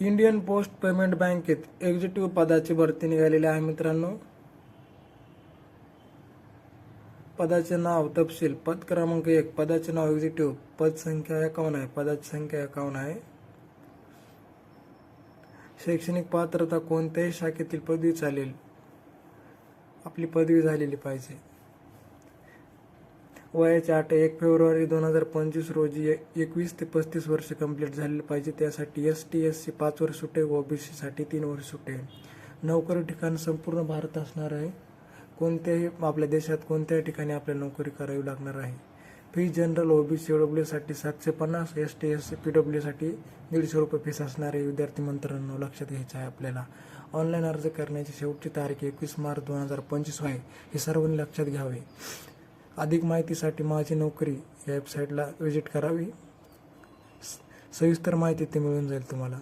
Indian post payment बँकेत executive पदाची भरती निघालेली आहे मित्रांनो. पदाचे नाव तपशील पद क्रमांक एक पदाचे नाव एक्झिक्युटिव्ह पद संख्या एकावन्न आहे पदाची संख्या एकावन्न आहे. शैक्षणिक पात्रता कोणत्याही शाखेतील पदवी चालेल. आपली पदवी झालेली पाहिजे. वयाच्या अट एक फेब्रुवारी दोन हजार पंचवीस रोजी एकवीस ते पस्तीस वर्ष कंप्लीट झालेली पाहिजे. त्यासाठी एस टी एस सी पाच वर्ष सुटे व साठी तीन वर्ष सुटे नोकरी ठिकाण संपूर्ण भारत असणार आहे. कोणत्याही आपल्या देशात कोणत्याही ठिकाणी आपल्याला नोकरी करावी लागणार आहे. फी जनरल ओबीसी डब्ल्यूसाठी सातशे पन्नास S T S C P डब्ल्यूसाठी दीडशे रुपये फीस असणारे विद्यार्थी मंत्र्यांना लक्षात घ्यायचं आहे आपल्याला. ऑनलाईन अर्ज करण्याची शेवटची तारीख एकवीस मार्च दोन हजार पंचवीस आहे. हे सर्वांनी लक्षात घ्यावे. अधिक माहितीसाठी माझी नोकरी या वेबसाईटला व्हिजिट करावी. स- सविस्तर माहिती ते मिळून जाईल तुम्हाला.